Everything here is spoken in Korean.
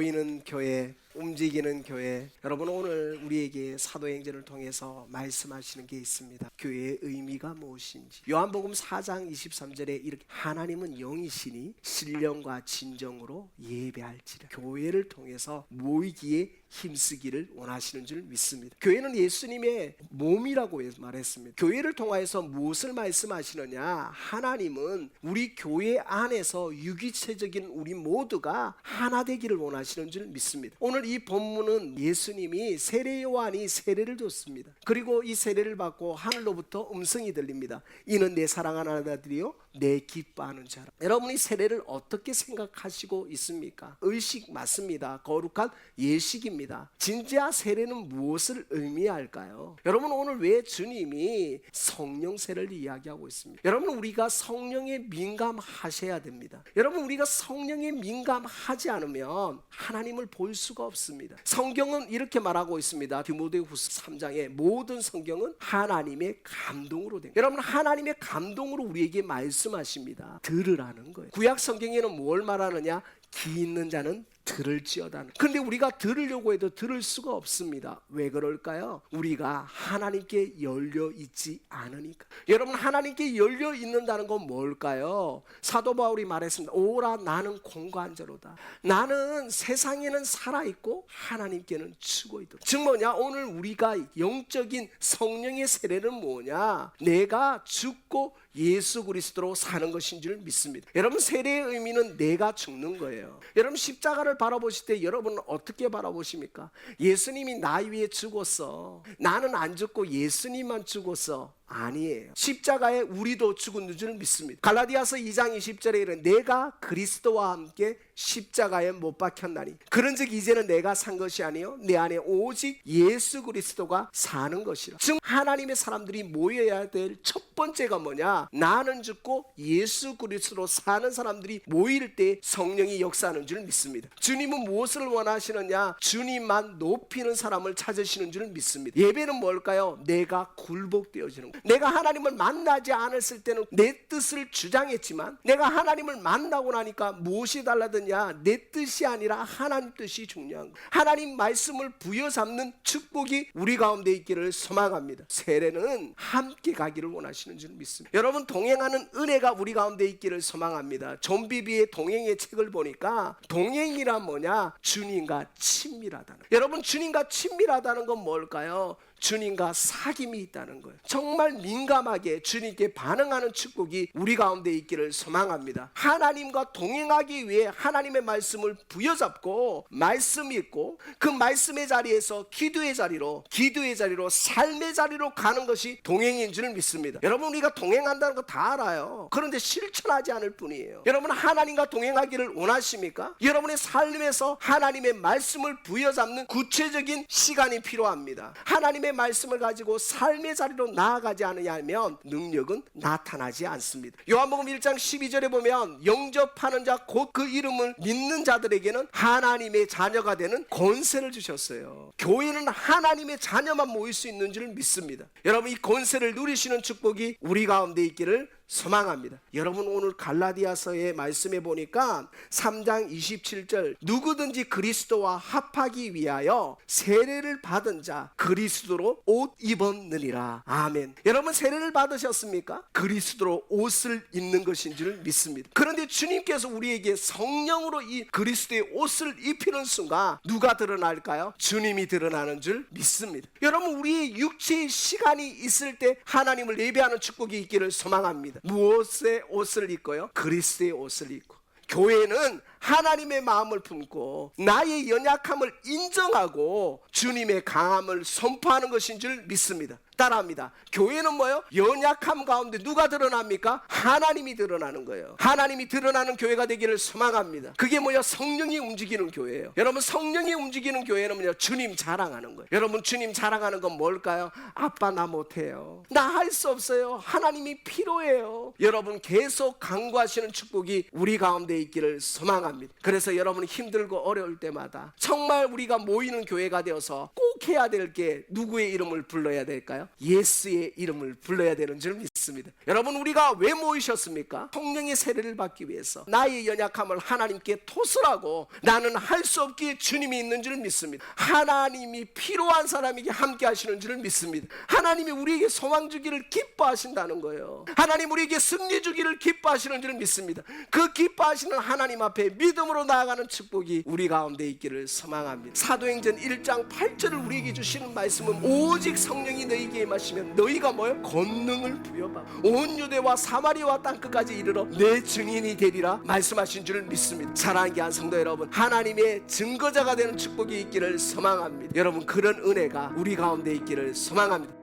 모이는 교회, 움직이는 교회. 여러분 오늘 우리에게 사도행전을 통해서 말씀하시는 게 있습니다. 교회의 의미가 무엇인지. 요한복음 4장 23절에 이렇게 하나님은 영이시니 신령과 진정으로 예배할지라. 교회를 통해서 모이기에 힘쓰기를 원하시는 줄 믿습니다. 교회는 예수님의 몸이라고 말했습니다. 교회를 통하여서 무엇을 말씀하시느냐? 하나님은 우리 교회 안에서 유기체적인 우리 모두가 하나 되기를 원하시는 줄 믿습니다. 오늘 이 본문은 예수님이 세례 요한이 세례를 줬습니다. 그리고 이 세례를 받고 하늘로부터 음성이 들립니다. 이는 내 사랑하는 아들이요 내 기뻐하는 자라. 여러분이 세례를 어떻게 생각하시고 있습니까? 의식 맞습니다. 거룩한 예식입니다. 진짜 세례는 무엇을 의미할까요? 여러분 오늘 왜 주님이 성령 세례를 이야기하고 있습니까? 여러분 우리가 성령에 민감하셔야 됩니다. 여러분 우리가 성령에 민감하지 않으면 하나님을 볼 수가 없습니다. 성경은 이렇게 말하고 있습니다. 디모데후서 3장에 모든 성경은 하나님의 감동으로 된. 여러분 하나님의 감동으로 우리에게 말씀 하십니다. 들으라는 거예요. 구약 성경에는 뭘 말하느냐? 기 있는 자는 들을지어다. 근데 우리가 들으려고 해도 들을 수가 없습니다. 왜 그럴까요? 우리가 하나님께 열려 있지 않으니까. 여러분 하나님께 열려 있는다는 건 뭘까요? 사도 바울이 말했습니다. 오라 나는 공관자로다. 나는 세상에는 살아 있고 하나님께는 죽어 있도록. 즉 뭐냐? 오늘 우리가 영적인 성령의 세례는 뭐냐? 내가 죽고 예수 그리스도로 사는 것인 줄 믿습니다. 여러분 세례의 의미는 내가 죽는 거예요. 여러분 십자가를 바라보실 때 여러분은 어떻게 바라보십니까? 예수님이 나 위에 죽었어. 나는 안 죽고 예수님만 죽었어. 아니에요. 십자가에 우리도 죽은 줄 믿습니다. 갈라디아서 2장 20절에 이르 내가 그리스도와 함께 십자가에 못 박혔나니 그런즉 이제는 내가 산 것이 아니요 내 안에 오직 예수 그리스도가 사는 것이라. 즉 하나님의 사람들이 모여야 될 첫 번째가 뭐냐? 나는 죽고 예수 그리스도로 사는 사람들이 모일 때 성령이 역사하는 줄 믿습니다. 주님은 무엇을 원하시느냐? 주님만 높이는 사람을 찾으시는 줄 믿습니다. 예배는 뭘까요? 내가 굴복되어지는 것. 내가 하나님을 만나지 않았을 때는 내 뜻을 주장했지만 내가 하나님을 만나고 나니까 무엇이 달라졌냐? 내 뜻이 아니라 하나님 뜻이 중요한 거. 하나님 말씀을 부여 삼는 축복이 우리 가운데 있기를 소망합니다. 세례는 함께 가기를 원하시는 줄 믿습니다. 여러분 동행하는 은혜가 우리 가운데 있기를 소망합니다. 좀비비의 동행의 책을 보니까 동행이란 뭐냐? 주님과 친밀하다는. 여러분 주님과 친밀하다는 건 뭘까요? 주님과 사귐이 있다는 거예요. 정말 민감하게 주님께 반응하는 축복이 우리 가운데 있기를 소망합니다. 하나님과 동행하기 위해 하나님의 말씀을 부여잡고 말씀 있고 그 말씀의 자리에서 기도의 자리로 기도의 자리로 삶의 자리로 가는 것이 동행인 줄 믿습니다. 여러분 우리가 동행한다는 거 다 알아요. 그런데 실천하지 않을 뿐이에요. 여러분 하나님과 동행하기를 원하십니까? 여러분의 삶에서 하나님의 말씀을 부여잡는 구체적인 시간이 필요합니다. 하나님의 말씀을 가지고 삶의 자리로 나아가지 않으면 능력은 나타나지 않습니다. 요한복음 1장 12절에 보면 영접하는 자 곧 그 이름을 믿는 자들에게는 하나님의 자녀가 되는 권세를 주셨어요. 교회는 하나님의 자녀만 모일 수 있는 줄 믿습니다. 여러분 이 권세를 누리시는 축복이 우리 가운데 있기를 소망합니다. 여러분 오늘 갈라디아서의 말씀에 보니까 3장 27절 누구든지 그리스도와 합하기 위하여 세례를 받은 자 그리스도로 옷 입었느니라. 아멘. 여러분 세례를 받으셨습니까? 그리스도로 옷을 입는 것인 줄 믿습니다. 그런데 주님께서 우리에게 성령으로 이 그리스도의 옷을 입히는 순간 누가 드러날까요? 주님이 드러나는 줄 믿습니다. 여러분 우리의 육체의 시간이 있을 때 하나님을 예배하는 축복이 있기를 소망합니다. 무엇의 옷을 입고요? 그리스도의 옷을 입고. 교회는 하나님의 마음을 품고 나의 연약함을 인정하고 주님의 강함을 선포하는 것인 줄 믿습니다. 따라합니다. 교회는 뭐요? 연약함 가운데 누가 드러납니까? 하나님이 드러나는 거예요. 하나님이 드러나는 교회가 되기를 소망합니다. 그게 뭐요? 성령이 움직이는 교회예요. 여러분 성령이 움직이는 교회는 뭐요? 주님 자랑하는 거예요. 여러분 주님 자랑하는 건 뭘까요? 아빠 나 못해요. 나 할 수 없어요. 하나님이 필요해요. 여러분 계속 강구하시는 축복이 우리 가운데 있기를 소망합니다. 그래서 여러분 힘들고 어려울 때마다 정말 우리가 모이는 교회가 되어서 꼭 꼭 해야 될 게 누구의 이름을 불러야 될까요? 예수의 이름을 불러야 되는 줄 믿습니다. 여러분 우리가 왜 모이셨습니까? 성령의 세례를 받기 위해서 나의 연약함을 하나님께 토설하고 나는 할 수 없기에 주님이 있는 줄 믿습니다. 하나님이 필요한 사람에게 함께 하시는 줄 믿습니다. 하나님이 우리에게 소망 주기를 기뻐하신다는 거예요. 하나님 우리에게 승리 주기를 기뻐하시는 줄 믿습니다. 그 기뻐하시는 하나님 앞에 믿음으로 나아가는 축복이 우리 가운데 있기를 소망합니다. 사도행전 1장 8절을 우리에게 주시는 말씀은 오직 성령이 너희에게 임하시면 너희가 뭐요? 권능을 부여받고 온 유대와 사마리아와 땅 끝까지 이르러 내 증인이 되리라 말씀하신 줄 믿습니다. 사랑하는 귀한 성도 여러분, 하나님의 증거자가 되는 축복이 있기를 소망합니다. 여러분 그런 은혜가 우리 가운데 있기를 소망합니다.